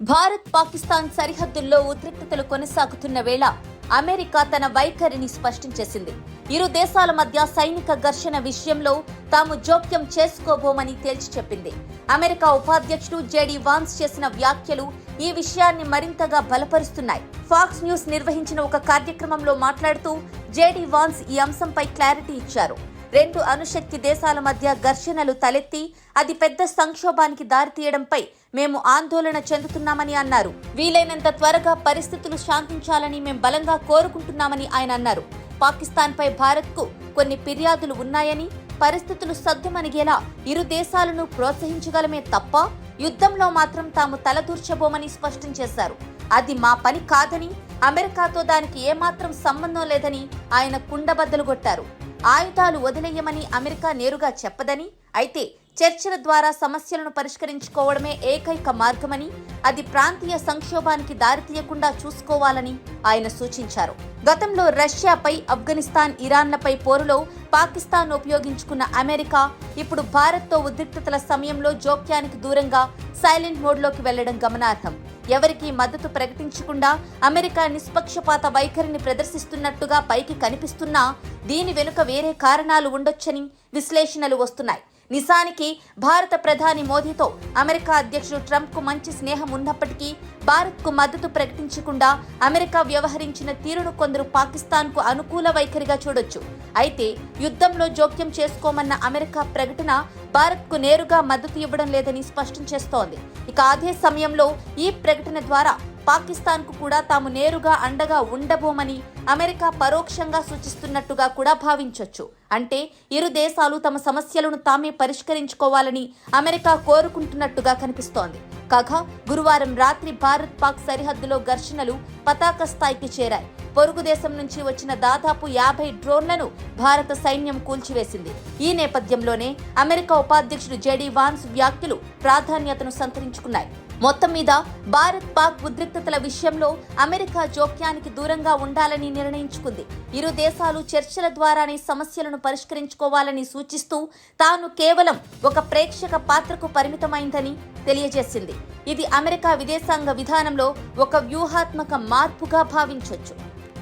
భారత్ పాకిస్తాన్ సరిహద్దుల్లో ఉద్రిక్తతలు కొనసాగుతున్న వేళ అమెరికా తన వైఖరిని స్పష్టం చేసింది. ఇరు దేశాల మధ్య సైనిక ఘర్షణ విషయంలో తాము జోక్యం చేసుకోబోమని తేల్చి చెప్పింది. అమెరికా ఉపాధ్యక్షుడు జేడీ వాన్స్ చేసిన వ్యాఖ్యలు ఈ విషయాన్ని మరింతగా బలపరుస్తున్నాయి. ఫాక్స్ న్యూస్ నిర్వహించిన ఒక కార్యక్రమంలో మాట్లాడుతూ జేడీ వాన్స్ ఈ అంశంపై క్లారిటీ ఇచ్చారు. రెండు అణుశక్తి దేశాల మధ్య ఘర్షణలు తలెత్తి అది పెద్ద సంక్షోభానికి దారితీయడంపై మేము ఆందోళన చెందుతున్నామని అన్నారు. వీలైనంత త్వరగా పరిస్థితులు శాంతించాలని మేము బలంగా కోరుకుంటున్నామని ఆయన అన్నారు. పాకిస్తాన్పై భారత్కు కొన్ని ఫిర్యాదులు ఉన్నాయని పరిస్థితులు సద్దుమణిగేలా ఇరు దేశాలను ప్రోత్సహించగలమే తప్ప యుద్ధంలో మాత్రం తాము తలదూర్చబోమని స్పష్టం చేశారు. అది మా పని కాదని అమెరికాతో దానికి ఏమాత్రం సంబంధం లేదని ఆయన కుండబద్దలు కొట్టారు. ఆయుధాలు వదిలేయమని అమెరికా నేరుగా చెప్పదని అయితే చర్చల ద్వారా సమస్యలను పరిష్కరించుకోవడమే ఏకైక మార్గమని అది ప్రాంతీయ సంక్షోభానికి దారితీయకుండా చూసుకోవాలని ఆయన సూచించారు. గతంలో రష్యాపై ఆఫ్ఘనిస్తాన్ ఇరాన్లపై పోరులో పాకిస్తాన్ ఉపయోగించుకున్న అమెరికా ఇప్పుడు భారత్తో ఉద్రిక్తతల సమయంలో జోక్యానికి దూరంగా సైలెంట్ మోడ్లోకి వెళ్ళడం గమనార్హం. ఎవరికీ మద్దతు ప్రకటించకుండా అమెరికా నిష్పక్షపాత వైఖరిని ప్రదర్శిస్తున్నట్టుగా పైకి కనిపిస్తున్నా దీని వెనుక వేరే కారణాలు ఉండొచ్చని విశ్లేషణలు వస్తున్నాయి. నిజానికి భారత ప్రధాని మోదీతో అమెరికా అధ్యక్షుడు ట్రంప్కు మంచి స్నేహం ఉన్నప్పటికీ భారత్కు మద్దతు ప్రకటించకుండా అమెరికా వ్యవహరించిన తీరును కొందరు పాకిస్తాన్కు అనుకూల వైఖరిగా చూడొచ్చు. అయితే యుద్ధంలో జోక్యం చేసుకోమన్న అమెరికా ప్రకటన భారత్కు నేరుగా మద్దతు ఇవ్వడం లేదని స్పష్టం చేస్తోంది. ఇక అదే సమయంలో ఈ ప్రకటన ద్వారా పాకిస్తాన్కు కూడా తాము నేరుగా అండగా ఉండబోమని అమెరికా పరోక్షంగా సూచిస్తున్నట్టుగా కూడా భావించవచ్చు అంటే ఇరు దేశాలు తమ సమస్యలను తామే పరిష్కరించుకోవాలని అమెరికా కోరుకుంటున్నట్టుగా కనిపిస్తోంది. కాగా గురువారం రాత్రి భారత్ పాక్ సరిహద్దులో ఘర్షణలు పతాక స్థాయికి చేరాయి. పొరుగు దేశం నుంచి వచ్చిన దాదాపు యాభై డ్రోన్లను భారత సైన్యం కూల్చివేసింది. ఈ నేపథ్యంలోనే అమెరికా ఉపాధ్యక్షుడు జేడీ వాన్స్ వ్యాఖ్యలు ప్రాధాన్యతను సంతరించుకున్నాయి. మొత్తం మీద భారత్ పాక్ ఉద్రిక్తతల విషయంలో అమెరికా జోక్యానికి దూరంగా ఉండాలని నిర్ణయించుకుంది. ఇరు దేశాలు చర్చల ద్వారానే సమస్యలను పరిష్కరించుకోవాలని సూచిస్తూ తాను కేవలం ఒక ప్రేక్షక పాత్రకు పరిమితమైందని తెలియజేసింది. ఇది అమెరికా విదేశాంగ విధానంలో ఒక వ్యూహాత్మక మార్పుగా భావించొచ్చు.